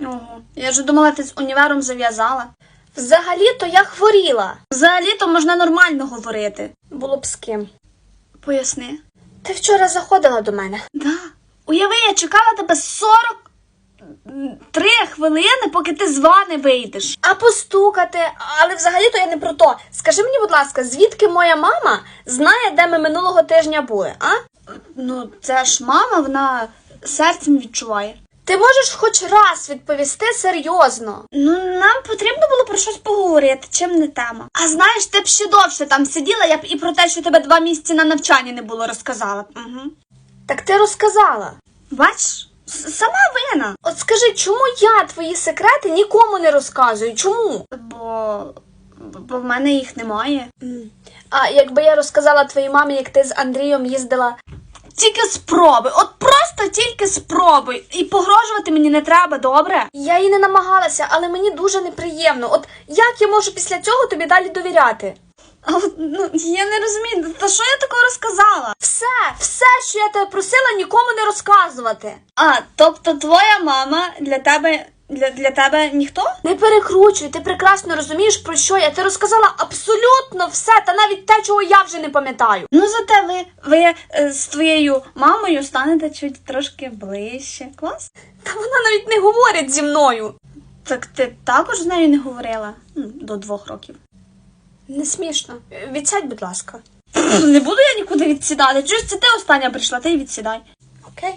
Ого, я ж думала, ти з універом зав'язала. Взагалі-то я хворіла. Взагалі-то можна нормально говорити. Було б з ким. Поясни. Ти вчора заходила до мене. Да. Уяви, я чекала тебе 43 хвилини, поки ти з вани вийдеш. А постукати, але взагалі-то я не про то. Скажи мені, будь ласка, звідки моя мама знає, де ми минулого тижня були, а? Ну, це ж мама, вона серцем відчуває. Ти можеш хоч раз відповісти серйозно. Ну, нам потрібно було про щось поговорити, чим не тема. А знаєш, ти б ще довше там сиділа, я б і про те, що тебе два місяці на навчанні не було, розказала. Угу. Так ти розказала. Бачиш, сама вина. От скажи, чому я твої секрети нікому не розказую? Чому? Бо, бо в мене їх немає. А якби я розказала твоїй мамі, як ти з Андрієм їздила. Тільки спробуй, от просто тільки спробуй. І погрожувати мені не треба, добре? Я їй не намагалася, але мені дуже неприємно. От як я можу після цього тобі далі довіряти? А от, ну, я не розумію, та що я такого розказала? Все, все, що я тебе просила, нікому не розказувати. А, тобто твоя мама для тебе для, для тебе ніхто? Не перекручуй, ти прекрасно розумієш, про що я. Ти розказала абсолютно все, та навіть те, чого я вже не пам'ятаю. Ну, зате ви, ви е, з твоєю мамою станете чуть трошки ближче. Клас? Та вона навіть не говорить зі мною. Так ти також з нею не говорила до двох років. Не смішно. Відсядь, будь ласка. Не буду я нікуди відсідати. Чуєш, це ти остання прийшла, ти й відсідай. Окей.